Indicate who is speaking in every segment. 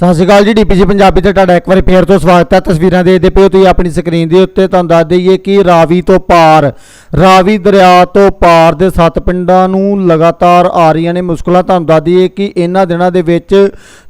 Speaker 1: ਸਤਿ ਸ਼੍ਰੀ ਅਕਾਲ ਜੀ ਡੀਪੀਸੀ ਪੰਜਾਬੀ ਤੇ ਤੁਹਾਡਾ ਇੱਕ ਵਾਰੀ ਫੇਰ ਤੋਂ ਸਵਾਗਤ ਹੈ ਤਸਵੀਰਾਂ ਦੇਖਦੇ ਪਿਓ ਤੁਸੀਂ ਆਪਣੀ ਸਕਰੀਨ ਦੇ ਉੱਤੇ ਤੁਹਾਨੂੰ ਦੱਸ ਦਈਏ ਕਿ ਰਾਵੀ ਤੋਂ ਪਾਰ ਰਾਵੀ ਦਰਿਆ ਤੋਂ ਪਾਰ ਦੇ ਸੱਤ ਪਿੰਡਾਂ ਨੂੰ ਲਗਾਤਾਰ ਆ ਰਹੀਆਂ ਨੇ ਮੁਸ਼ਕਲਾਂ। ਤੁਹਾਨੂੰ ਦੱਸ ਦਈਏ ਕਿ ਇਹਨਾਂ ਦਿਨਾਂ ਦੇ ਵਿੱਚ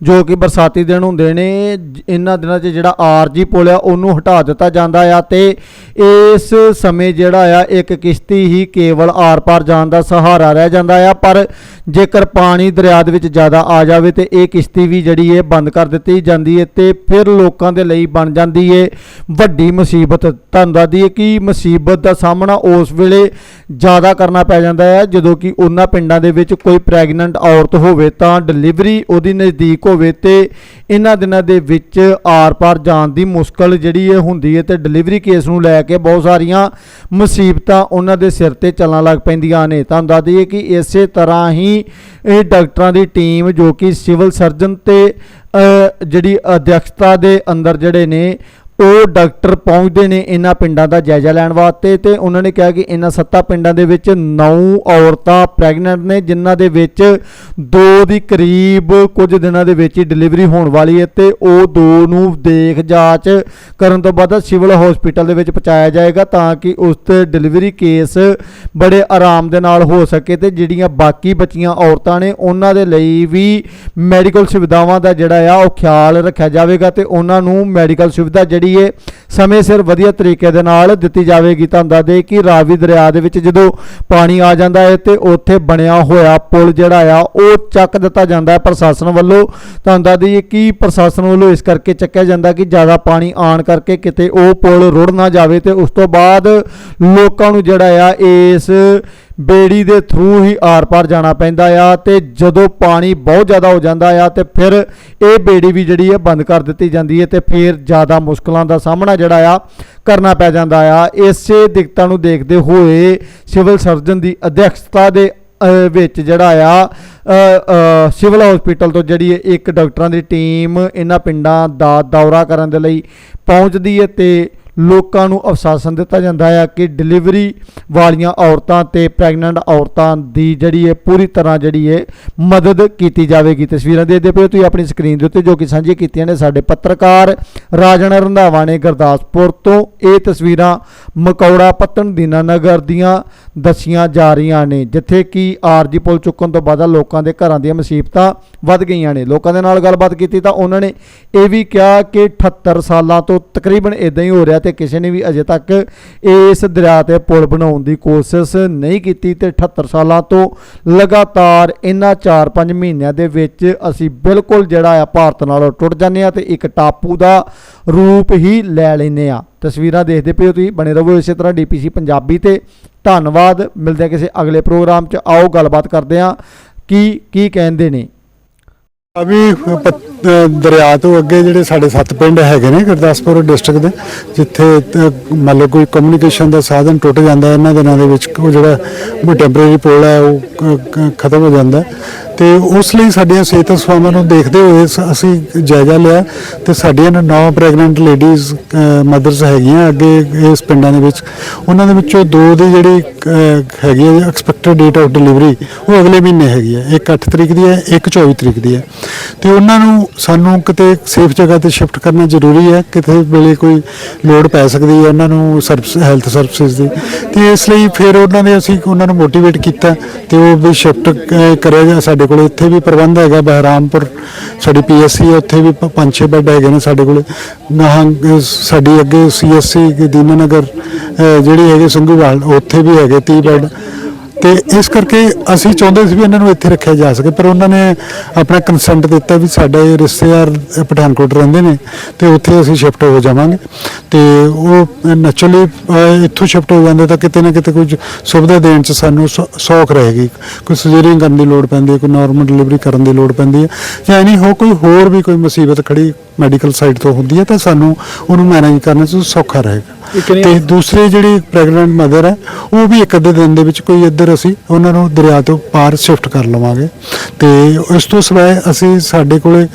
Speaker 1: ਜੋ ਕਿ ਬਰਸਾਤੀ ਦਿਨ ਹੁੰਦੇ ਨੇ, ਇਹਨਾਂ ਦਿਨਾਂ 'ਚ ਜਿਹੜਾ ਆਰਜੀ ਪੁਲ ਆ, ਉਹਨੂੰ ਹਟਾ ਦਿੱਤਾ ਜਾਂਦਾ ਆ ਤੇ ਇਸ ਸਮੇਂ ਜਿਹੜਾ ਆ, ਇੱਕ ਕਿਸ਼ਤੀ ਹੀ ਕੇਵਲ ਆਰ-ਪਾਰ ਜਾਣ ਦਾ ਸਹਾਰਾ ਰਹਿ ਜਾਂਦਾ ਆ। ਪਰ ਜੇਕਰ ਪਾਣੀ ਦਰਿਆ ਦੇ ਵਿੱਚ ਜ਼ਿਆਦਾ ਆ ਜਾਵੇ ਤੇ ਇਹ ਕਿਸ਼ਤੀ ਵੀ ਜਿਹੜੀ ਹੈ ਬੰਦ ਕਰ ਦਿੱਤੀ ਜਾਂਦੀ ਹੈ ਤੇ ਫਿਰ ਲੋਕਾਂ ਦੇ ਲਈ ਬਣ ਜਾਂਦੀ ਹੈ ਵੱਡੀ ਮੁਸੀਬਤ। ਤੁਹਾਨੂੰ ਦੱਸ ਦਈਏ ਕਿ ਮੁਸੀਬਤ ਦਾ ਸਾਹਮਣਾ ਉਸ ਵੇਲੇ ਜ਼ਿਆਦਾ ਕਰਨਾ ਪੈ ਜਾਂਦਾ ਹੈ, ਜਦੋਂ ਕਿ ਉਹਨਾਂ ਪਿੰਡਾਂ ਦੇ ਵਿੱਚ ਕੋਈ ਪ੍ਰੈਗਨੈਂਟ ਔਰਤ ਹੋਵੇ ਤਾਂ ਡਿਲੀਵਰੀ ਉਹਦੀ ਨਜ਼ਦੀਕ ਹੋਵੇ ਤੇ ਇਹਨਾਂ ਦਿਨਾਂ ਦੇ ਵਿੱਚ ਆਰ-ਪਾਰ ਜਾਣ ਦੀ ਮੁਸ਼ਕਲ ਜਿਹੜੀ ਹੈ ਹੁੰਦੀ ਹੈ ਤੇ ਡਿਲੀਵਰੀ ਕੇਸ ਨੂੰ ਲੈ ਕੇ ਬਹੁਤ ਸਾਰੀਆਂ ਮੁਸੀਬਤਾਂ ਉਹਨਾਂ ਦੇ ਸਿਰ ਤੇ ਚੱਲਣ ਲੱਗ ਪੈਂਦੀਆਂ ਨੇ। ਤੁਹਾਨੂੰ ਦੱਸ ਦਈਏ ਕਿ ਇਸੇ ਤਰ੍ਹਾਂ ਹੀ ਇਹ ਡਾਕਟਰਾਂ ਦੀ ਟੀਮ ਜੋ ਕਿ ਸਿਵਲ ਸਰਜਨ ਤੇ ਜਿਹੜੀ ਅਧਿਕਸ਼ਤਾ ਦੇ ਅੰਦਰ ਜਿਹੜੇ ਨੇ ਉਹ ਡਾਕਟਰ ਪਹੁੰਚਦੇ ਨੇ ਇਹਨਾਂ ਪਿੰਡਾਂ ਦਾ ਜਾਇਜ਼ਾ ਲੈਣ ਵਾਸਤੇ ਤੇ ਉਹਨਾਂ ਨੇ ਕਿਹਾ ਕਿ ਇਹਨਾਂ ਸੱਤਾ ਪਿੰਡਾਂ ਦੇ ਵਿੱਚ 9 ਔਰਤਾਂ ਪ੍ਰੈਗਨੈਂਟ ਨੇ, ਜਿਨ੍ਹਾਂ ਦੇ ਵਿੱਚ ਦੋ ਦੀ ਕਰੀਬ ਕੁਝ ਦਿਨਾਂ ਦੇ ਵਿੱਚ ਹੀ ਡਿਲੀਵਰੀ ਹੋਣ ਵਾਲੀ ਹੈ ਤੇ ਉਹ ਦੋ ਨੂੰ ਦੇਖ ਜਾਂਚ ਕਰਨ ਤੋਂ ਬਾਅਦ ਸਿਵਲ ਹਸਪੀਟਲ ਦੇ ਵਿੱਚ ਪਹੁੰਚਾਇਆ ਜਾਏਗਾ ਤਾਂ ਕਿ ਉਸ ਤੇ ਡਿਲੀਵਰੀ ਕੇਸ ਬੜੇ ਆਰਾਮ ਦੇ ਨਾਲ ਹੋ ਸਕੇ ਤੇ ਜਿਹੜੀਆਂ ਬਾਕੀ ਬਚੀਆਂ ਔਰਤਾਂ ਨੇ, ਉਹਨਾਂ ਦੇ ਲਈ ਵੀ ਮੈਡੀਕਲ ਸੁਵਿਧਾਵਾਂ ਦਾ ਜਿਹੜਾ ਆ, ਉਹ ਖਿਆਲ ਰੱਖਿਆ ਜਾਵੇਗਾ ਤੇ ਉਹਨਾਂ ਨੂੰ ਮੈਡੀਕਲ ਸੁਵਿਧਾ ਜਿਹੜੀ ਹੈ ਸਮੇਂ ਸਿਰ ਵਧੀਆ ਤਰੀਕੇ ਦੇ ਨਾਲ ਦਿੱਤੀ ਜਾਵੇਗੀ ਤੁਹਾਨੂੰ ਦੱਸ ਦੇ ਕਿ ਰਾਵੀ ਦਰਿਆ ਦੇ ਵਿੱਚ ਜਦੋਂ ਪਾਣੀ ਆ ਜਾਂਦਾ ਹੈ ਤੇ ਉੱਥੇ ਬਣਿਆ ਹੋਇਆ ਪੁਲ ਜਿਹੜਾ ਆ, ਉਹ ਚੱਕ ਦਿੱਤਾ ਜਾਂਦਾ ਹੈ ਪ੍ਰਸ਼ਾਸਨ ਵੱਲੋਂ। ਤੁਹਾਨੂੰ ਦੱਸ ਦਈਏ ਕਿ ਪ੍ਰਸ਼ਾਸਨ ਵੱਲੋਂ ਇਸ ਕਰਕੇ ਚੱਕਿਆ ਜਾਂਦਾ ਕਿ ਜ਼ਿਆਦਾ ਪਾਣੀ ਆਣ ਕਰਕੇ ਕਿਤੇ ਉਹ ਪੁਲ ਰੁੜ ਨਾ ਜਾਵੇ ਤੇ ਉਸ ਤੋਂ ਬਾਅਦ ਲੋਕਾਂ ਨੂੰ ਜਿਹੜਾ ਆ ਇਸ ਬੇੜੀ ਦੇ ਥਰੂ ਹੀ ਆਰ-ਪਾਰ ਜਾਣਾ ਪੈਂਦਾ ਆ ਤੇ ਜਦੋਂ ਪਾਣੀ ਬਹੁਤ ਜ਼ਿਆਦਾ ਹੋ ਜਾਂਦਾ ਆ ਤੇ ਫਿਰ ਇਹ ਬੇੜੀ ਵੀ ਜਿਹੜੀ ਹੈ ਬੰਦ ਕਰ ਦਿੱਤੀ ਜਾਂਦੀ ਹੈ ਤੇ ਫਿਰ ਜ਼ਿਆਦਾ ਮੁਸ਼ਕਲਾਂ ਦਾ ਸਾਹਮਣਾ ਜਿਹੜਾ ਆ ਕਰਨਾ ਪੈ ਜਾਂਦਾ ਆ। ਇਸੇ ਦਿੱਕਤਾਂ ਨੂੰ ਦੇਖਦੇ ਹੋਏ ਸਿਵਲ ਸਰਜਨ ਦੀ ਅਧਿਕਸ਼ਤਾ ਦੇ ਵਿੱਚ ਜਿਹੜਾ ਆ ਸਿਵਲ ਹਸਪੀਟਲ ਤੋਂ ਜਿਹੜੀ ਹੈ ਇੱਕ ਡਾਕਟਰਾਂ ਦੀ ਟੀਮ ਇਹਨਾਂ ਪਿੰਡਾਂ ਦਾ ਦੌਰਾ ਕਰਨ ਦੇ ਲਈ ਪਹੁੰਚਦੀ ਹੈ ਤੇ ਲੋਕਾਂ ਨੂੰ ਅਫਸਾਸਨ ਦਿੱਤਾ ਜਾਂਦਾ ਹੈ ਕਿ ਡਿਲੀਵਰੀ ਵਾਲੀਆਂ ਔਰਤਾਂ ਤੇ ਪ੍ਰੈਗਨੈਂਟ ਔਰਤਾਂ ਦੀ ਜਿਹੜੀ ਹੈ ਪੂਰੀ ਤਰ੍ਹਾਂ ਜਿਹੜੀ ਹੈ ਮਦਦ ਕੀਤੀ ਜਾਵੇਗੀ। ਤਸਵੀਰਾਂ ਦੇਖਦੇ ਪਏ ਹੋ ਤੁਸੀਂ ਆਪਣੀ ਸਕਰੀਨ ਦੇ ਉੱਤੇ ਜੋ ਕਿ ਸਾਂਝੀ ਕੀਤੀਆਂ ਨੇ ਸਾਡੇ ਪੱਤਰਕਾਰ ਰਾਜਨ ਰੰਧਾਵਾ ਨੇ ਗੁਰਦਾਸਪੁਰ ਤੋਂ ਇਹ ਤਸਵੀਰਾਂ ਮਕੌੜਾ ਪੱਤਣ ਦੀਨਾਨਗਰ ਦੀਆਂ ਦੱਸੀਆਂ ਜਾ ਰਹੀਆਂ ਨੇ, ਜਿੱਥੇ ਕਿ ਆਰਜੀ ਪੁਲ ਚੁੱਕਣ ਤੋਂ ਬਾਅਦ ਲੋਕਾਂ ਦੇ ਘਰਾਂ ਦੀਆਂ ਮੁਸੀਬਤਾਂ ਵੱਧ ਗਈਆਂ ਨੇ। ਲੋਕਾਂ ਦੇ ਨਾਲ ਗੱਲਬਾਤ ਕੀਤੀ ਤਾਂ ਉਹਨਾਂ ਨੇ ਇਹ ਵੀ ਕਿਹਾ ਕਿ 78 ਸਾਲਾਂ ਤੋਂ ਤਕਰੀਬਨ ਇਦਾਂ ਹੀ ਹੋ ਰਿਹਾ ਤੇ ਕਿਸੇ ਨੇ ਵੀ ਅਜੇ ਤੱਕ ਇਸ ਦਰਿਆ ਤੇ ਪੁਲ ਬਣਾਉਣ ਦੀ ਕੋਸ਼ਿਸ਼ ਨਹੀਂ ਕੀਤੀ ਤੇ 78 ਸਾਲਾਂ ਤੋਂ ਲਗਾਤਾਰ ਇਹਨਾਂ 4-5 ਮਹੀਨਿਆਂ ਦੇ ਵਿੱਚ ਅਸੀਂ ਬਿਲਕੁਲ ਜਿਹੜਾ ਆ ਭਾਰਤ ਨਾਲੋਂ ਟੁੱਟ ਜਾਂਦੇ ਆ ਤੇ ਇੱਕ ਟਾਪੂ ਦਾ ਰੂਪ ਹੀ ਲੈ ਲੈਨੇ ਆ ਤਸਵੀਰਾਂ ਦੇਖਦੇ ਪਏ ਹੋ ਤੁਸੀਂ। ਬਣੇ ਰਹੋ ਇਸੇ ਤਰ੍ਹਾਂ ਡੀਪੀਸੀ ਪੰਜਾਬੀ ਤੇ ਧੰਨਵਾਦ। ਮਿਲਦੇ ਕਿਸੇ ਅਗਲੇ ਪ੍ਰੋਗਰਾਮ 'ਚ। ਆਓ ਗੱਲਬਾਤ ਕਰਦੇ ਹਾਂ ਕੀ ਕੀ ਕਹਿੰਦੇ ਨੇ।
Speaker 2: ਅਭੀ ਦਰਿਆ ਤੋਂ ਅੱਗੇ ਜਿਹੜੇ ਸਾਡੇ ਸੱਤ ਪਿੰਡ ਹੈਗੇ ਨੇ ਗੁਰਦਾਸਪੁਰ ਡਿਸਟ੍ਰਿਕਟ ਦੇ, ਜਿੱਥੇ ਤ- ਮੰਨ ਲਓ ਕੋਈ ਕਮਿਊਨੀਕੇਸ਼ਨ ਦਾ ਸਾਧਨ ਟੁੱਟ ਜਾਂਦਾ, ਇਹਨਾਂ ਦਿਨਾਂ ਦੇ ਵਿੱਚ ਉਹ ਜਿਹੜਾ ਟੈਂਪਰੇਰੀ ਪੁਲ ਹੈ, ਉਹ ਖਤਮ ਹੋ ਜਾਂਦਾ। ਤੇ ਉਸ ਲਈ ਸਾਡੀਆਂ ਸਿਹਤ ਸੇਵਾਵਾਂ ਨੂੰ ਦੇਖਦੇ ਹੋਏ ਸ- ਅਸੀਂ ਜਾਇਜ਼ਾ ਲਿਆ ਤੇ ਸਾਡੀਆਂ ਨੌ ਪ੍ਰੈਗਨੈਂਟ ਲੇਡੀਜ਼ ਮਦਰਸ ਹੈਗੀਆਂ ਅੱਗੇ ਇਸ ਪਿੰਡਾਂ ਦੇ ਵਿੱਚ। ਉਹਨਾਂ ਦੇ ਵਿੱਚੋਂ ਦੋ ਦੀ ਜਿਹੜੀ ਅ, ਹੈਗੀ ਹੈ ਐਕਸਪੈਕਟਡ ਡੇਟ ਆਫ ਡਿਲੀਵਰੀ ਉਹ ਅਗਲੇ ਮਹੀਨੇ ਹੈਗੀ ਹੈ। ਇੱਕ 8 ਤਰੀਕ ਦੀ ਹੈ ਇੱਕ 24 ਤਰੀਕ ਦੀ ਹੈ। ਤੇ ਉਹਨਾਂ ਨੂੰ ਸਾਨੂੰ ਕਿਤੇ ਸੇਫ ਜਗ੍ਹਾ ਤੇ ਸ਼ਿਫਟ ਕਰਨਾ ਜ਼ਰੂਰੀ ਹੈ ਕਿਤੇ ਵੇਲੇ ਕੋਈ ਲੋੜ ਪੈ ਸਕਦੀ ਹੈ ਉਹਨਾਂ ਨੂੰ ਸਰਵਿਸ ਹੈਲਥ ਸਰਵਿਸਿਜ਼ ਦੀ। ਤੇ ਇਸ ਲਈ ਫਿਰ ਉਹਨਾਂ ਨੇ ਅਸੀਂ ਉਹਨਾਂ ਨੂੰ ਮੋਟੀਵੇਟ ਕੀਤਾ ਤੇ ਉਹ ਵੀ ਸ਼ਿਫਟ ਕਰਿਆ ਜਾ ਸਾਡੇ ਕੋਲ ਕੋਲ ਇੱਥੇ ਵੀ ਪ੍ਰਬੰਧ ਹੈਗਾ ਬਹਿਰਾਮਪੁਰ ਸਾਡੀ ਪੀਐਸਸੀ ਹੈ ਉੱਥੇ ਵੀ ਪ- ਪੰਜ ਛੇ ਬੈੱਡ ਹੈਗੇ ਨੇ ਸਾਡੇ ਕੋਲ। ਗਾਹਾਂ ਸਾਡੀ ਅੱਗੇ ਸੀਐਸਸੀ ਦੀਨਾਨਗਰ ਅਹ, ਜਿਹੜੀ ਹੈਗੀ ਸੰਘੂਵਾਲ ਉੱਥੇ ਵੀ ਹੈਗੇ 30 ਬੈੱਡ। ਤੇ ਇਸ ਕਰਕੇ ਅਸੀਂ ਚਾਹੁੰਦੇ ਸੀ ਵੀ ਇਹਨਾਂ ਨੂੰ ਇੱਥੇ ਰੱਖਿਆ ਜਾ ਸਕੇ, ਪਰ ਉਹਨਾਂ ਨੇ ਆਪਣਾ ਕੰਸੈਂਟ ਦਿੱਤਾ ਵੀ ਸਾਡੇ ਰਿਸ਼ਤੇਦਾਰ ਪਠਾਨਕੋਟ ਰਹਿੰਦੇ ਨੇ ਤੇ ਉੱਥੇ ਅਸੀਂ ਸ਼ਿਫਟ ਹੋ ਜਾਵਾਂਗੇ। ਤੇ ਉਹ ਨੈਚੁਰਲੀ ਇੱਥੋਂ ਸ਼ਿਫਟ ਹੋ ਜਾਂਦੇ ਤਾਂ ਕਿਤੇ ਨਾ ਕਿਤੇ ਕੁਝ ਸੁਵਿਧਾ ਦੇਣ ਚ ਸਾਨੂੰ ਸੌ- ਸੌਖ ਰਹੇਗੀ। ਕੋਈ ਸਰਜਰੀਆਂ ਕਰਨ ਦੀ ਲੋੜ ਪੈਂਦੀ ਹੈ, ਕੋਈ ਨਾਰਮਲ ਡਿਲੀਵਰੀ ਕਰਨ ਦੀ ਲੋੜ ਪੈਂਦੀ ਹੈ। ਜਾਂ ਨਹੀਂ ਹੋ ਕੋਈ ਹੋਰ ਵੀ ਕੋਈ ਮੁਸੀਬਤ ਖੜੀ ਮੈਡੀਕਲ ਸਾਈਡ ਤੋਂ ਹੁੰਦੀ ਹੈ ਤਾਂ ਸਾਨੂੰ ਉਹਨੂੰ ਮੈਨੇਜ ਕਰਨ ਚ ਸੌਖਾ ਰਹੇਗਾ। ਤੇ ਦੂਸਰੇ ਜਿਹੜੀ ਪ੍ਰੈਗਨੈਂਟ ਮਦਰ ਹੈ ਉਹ ਵੀ ਇੱਕ ਅੱਧੇ ਦਿਨ ਦੇ ਵਿੱਚ ਕੋਈ ਇੱਧਰ ਅਸੀਂ ਉਹਨਾਂ ਨੂੰ ਦਰਿਆ ਤੋਂ ਪਾਰ ਸ਼ਿਫਟ ਕਰ ਲਵਾਂਗੇ। ਤੇ ਇਸ ਤੋਂ ਸਿਵਾਏ ਅਸੀਂ ਸਾਡੇ ਕੋਲੇ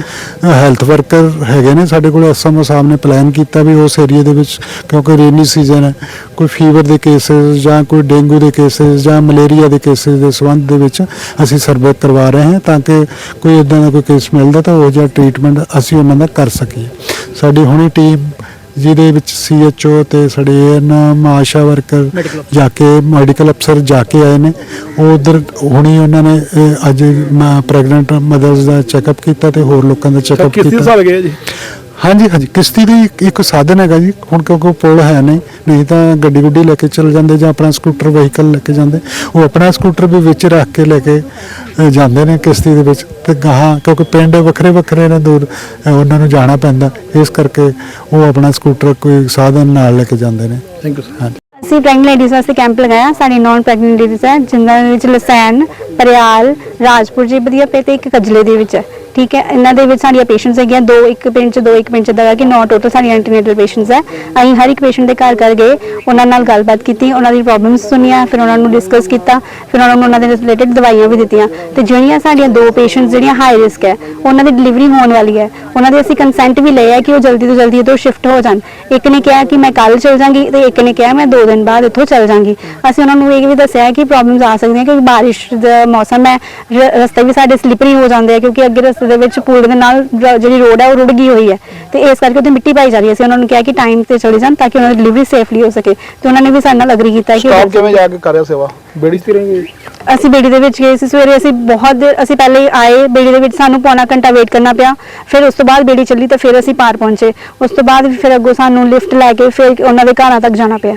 Speaker 2: ਹੈਲਥ ਵਰਕਰ ਹੈਗੇ ਨੇ ਸਾਡੇ ਕੋਲੇ ਐਸਐਮਓ ਸਾਹਿਬ ਨੇ ਪਲਾਨ ਕੀਤਾ ਵੀ ਉਸ ਏਰੀਆ ਦੇ ਵਿੱਚ ਕਿਉਂਕਿ ਰੇਨੀ ਸੀਜ਼ਨ ਹੈ ਕੋਈ ਫੀਵਰ ਦੇ ਕੇਸਸ ਜਾਂ ਕੋਈ ਡੇਂਗੂ ਦੇ ਕੇਸਸ ਜਾਂ ਮਲੇਰੀਆ ਦੇ ਕੇਸਸ ਦੇ ਸੰਬੰਧ ਦੇ ਵਿੱਚ ਅਸੀਂ ਸਰਵੇ ਕਰਵਾ ਰਹੇ ਹਾਂ ਤਾਂ ਕਿ ਕੋਈ ਇਦਾਂ ਦਾ ਕੋਈ ਕੇਸ ਮਿਲਦਾ ਤਾਂ ਉਹ ਜਿਹਾ ਟ੍ਰੀਟਮੈਂਟ ਅਸੀਂ ਉਹਨਾਂ ਦਾ ਕਰ ਸਕੀਏ। ਸਾਡੀ ਹੁਣੀ ਟੀਮ ਜਿਹਦੇ ਵਿੱਚ ਸੀਐਚਓ ਤੇ ਸਾਡੇ ਐਨ ਆਸ਼ਾ ਵਰਕਰ ਜਾ ਕੇ ਮੈਡੀਕਲ ਅਫਸਰ ਜਾ ਕੇ ਆਏ ਨੇ। ਉਹ ਉਧਰ ਹੁਣੀ ਉਹਨਾਂ ਨੇ ਅੱਜ ਪ੍ਰੈਗਨੈਂਟ ਮਦਰਸ ਦਾ ਚੈੱਕਅਪ ਕੀਤਾ ਤੇ ਹੋਰ ਲੋਕਾਂ ਦਾ ਚੈੱਕਅਪ
Speaker 3: ਕਿਸ
Speaker 2: ਕੀਤਾ।
Speaker 3: ਹਿਸਾਬ ਗਏ ਜੀ?
Speaker 2: ਹਾਂਜੀ ਹਾਂਜੀ। ਕਿਸ਼ਤੀ ਦੀ ਇੱਕ- ਸਾਧਨ ਹੈਗਾ ਜੀ। ਹੁਣ ਕਿਉਂਕਿ ਪੁਲ ਹੈ ਨਹੀਂ ਨਹੀਂ ਤਾਂ ਗੱਡੀ ਗੁੱਡੀ ਲੈ ਕੇ ਚੱਲ ਜਾਂਦੇ ਜਾਂ ਆਪਣਾ ਸਕੂਟਰ ਵਹੀਕਲ ਲੈ ਕੇ ਜਾਂਦੇ। ਉਹ ਆਪਣਾ ਸਕੂਟਰ ਵੀ ਵਿੱਚ ਰੱਖ ਕੇ ਲੈ ਕੇ ਅ, ਜਾਂਦੇ ਨੇ ਕਿਸ਼ਤੀ ਦੇ ਵਿੱਚ। ਤੇ ਗਾਹਾਂ ਕਿਉਂਕਿ ਪਿੰਡ ਵੱਖਰੇ ਵੱਖਰੇ ਨੇ ਦੂਰ ਅ, ਉਹਨਾਂ ਨੂੰ ਜਾਣਾ ਪੈਂਦਾ। ਇਸ ਕਰਕੇ ਉਹ ਆਪਣਾ ਸਕੂਟਰ ਕੋਈ ਸਾਧਨ ਨਾਲ ਲੈ ਕੇ ਜਾਂਦੇ ਨੇ।
Speaker 3: ਥੈਂਕ ਯੂ ਸਰ
Speaker 2: ਹਾਂਜੀ।
Speaker 4: ਅਸੀਂ ਪ੍ਰੈਗਨੈਂਟ ਲੇਡੀਜ਼ ਵਾਸਤੇ ਕੈਂਪ ਲਗਾਇਆ। ਸਾਡੀ ਨੌਨ ਪ੍ਰੈਗਨੈਂਟ ਲੇਡੀਜ਼ ਹੈ। ਜਿਨ੍ਹਾਂ ਦੇ ਵਿੱਚ ਲਸੈਨ ਪਰਿਆਲ ਰਾਜਪੁਰ ਜੀ ਵਧੀਆ ਪੇ ਤੇ ਇੱਕ ਕਜਲੇ ਦੇ ਵਿੱਚ ਹੈ। ਠੀਕ ਹੈ? ਇਹਨਾਂ ਦੇ ਵਿੱਚ ਸਾਡੀਆਂ ਪੇਸ਼ੈਂਟਸ ਹੈਗੀਆਂ, ਦੋ ਇੱਕ ਪਿੰਡ ਚ, ਦੋ ਇੱਕ ਪਿੰਡ ਚ ਦਾ ਕਿ ਨੌ ਟੋਟਲ ਸਾਡੀਆਂ ਐਂਟੀਨੇਟਲ ਪੇਸ਼ੈਂਟਸ ਹੈ। ਅਸੀਂ ਹਰ ਇੱਕ ਪੇਸ਼ੈਂਟ ਦੇ ਘਰ ਘਰ ਗਏ, ਉਹਨਾਂ ਨਾਲ ਗੱਲਬਾਤ ਕੀਤੀ, ਉਹਨਾਂ ਦੀ ਪ੍ਰੋਬਲਮਸ ਸੁਣੀਆਂ, ਫਿਰ ਉਹਨਾਂ ਨੂੰ ਡਿਸਕਸ ਕੀਤਾ, ਫਿਰ ਉਹਨਾਂ ਨੂੰ ਉਹਨਾਂ ਦੇ ਰਿਲੇਟਡ ਦਵਾਈਆਂ ਵੀ ਦਿੱਤੀਆਂ। ਤੇ ਜਿਹੜੀਆਂ ਸਾਡੀਆਂ ਦੋ ਪੇਸ਼ੈਂਟਸ ਜਿਹੜੀਆਂ ਹਾਈ ਰਿਸਕ ਹੈ, ਉਹਨਾਂ ਦੀ ਡਿਲੀਵਰੀ ਹੋਣ ਵਾਲੀ ਹੈ। ਉਹਨਾਂ ਦੇ ਅਸੀਂ ਕੰਸੈਂਟ ਵੀ ਲਏ ਲਿਆ ਕਿ ਉਹ ਜਲਦੀ ਤੋਂ ਜਲਦੀ ਇੱਥੋਂ ਸ਼ਿਫਟ ਹੋ ਜਾਣ। ਇੱਕ ਨੇ ਕਿਹਾ ਕਿ ਮੈਂ ਕੱਲ ਚਲ ਜਾਵਾਂਗੀ ਤੇ ਇੱਕ ਨੇ ਕਿਹਾ ਮੈਂ 2 ਦਿਨ ਬਾਅਦ ਇੱਥੋਂ ਚਲ ਜਾਵਾਂਗੀ ਅਸੀਂ ਉਹਨਾਂ ਨੂੰ ਇਹ ਵੀ ਦੱਸਿਆ ਕਿ ਪ੍ਰੋਬਲਮਸ ਆ ਸਕਦੀਆਂ ਕਿਉਂਕਿ ਬਾਰਿਸ਼ ਦਾ ਮੌਸਮ ਹੈ, ਰ- ਰਸਤੇ ਵੀ ਸਾਡੇ ਸਲਿਪਰੀ ਹੋ ਜਾਂਦੇ ਆ ਕਿਉਂਕਿ ਅੱਗੇ ਰਸਤੇ ਦੇ ਵਿੱਚ ਪੁਲ ਦੇ ਨਾਲ ਰ- ਜਿਹੜੀ ਰੋਡ ਹੈ ਉਹ ਰੁੜ ਗਈ ਹੋਈ ਹੈ। ਤੇ ਇਸ ਕਰਕੇ ਉੱਥੇ ਮਿੱਟੀ ਪਾਈ ਜਾ ਰਹੀ ਹੈ। ਅਸੀਂ ਉਹਨਾਂ ਨੂੰ ਕਿਹਾ ਕਿ ਟਾਈਮ ਤੇ ਚਲੇ ਜਾਣ ਤਾਂ ਕਿ ਉਹਨਾਂ ਦੀ ਡਿਲੀਵਰੀ ਸੇਫਲੀ ਹੋ ਸਕੇ। ਤੇ ਉਹਨਾਂ ਨੇ ਵੀ ਸਾਡੇ ਨਾਲ ਅਗਰੀ ਕੀਤਾ ਕਿ
Speaker 3: ਸਟਾਫ ਕਿਵੇਂ ਜਾ ਕੇ ਕਰ ਰਿਹਾ ਸੇਵਾ? ਬੇੜੀ ਤੇ ਰਹੇਗੇ
Speaker 4: ਅਸੀਂ ਬੇੜੀ ਦੇ ਵਿੱਚ ਗਏ ਸੀ। ਸਵੇਰੇ ਅਸੀਂ ਬਹੁਤ ਦੇਰ ਅਸੀਂ ਪਹਿਲੇ ਆਏ। ਬੇੜੀ ਦੇ ਵਿੱਚ ਸਾਨੂੰ ਪੌਣਾ ਘੰਟਾ ਵੇਟ ਕਰਨਾ ਪਿਆ। ਫਿਰ ਉਸ ਤੋਂ ਬਾਅਦ ਬੇੜੀ ਚੱਲੀ ਤਾਂ ਫਿਰ ਅਸੀਂ ਪਾਰ ਪਹੁੰਚੇ। ਉਸ ਤੋਂ ਬਾਅਦ ਫਿਰ ਅੱਗੋਂ ਸਾਨੂੰ ਲਿਫਟ ਲੈ ਕੇ ਫਿਰ ਉਹਨਾਂ ਦੇ ਘਰਾਂ ਤੱਕ ਜਾਣਾ ਪਿਆ।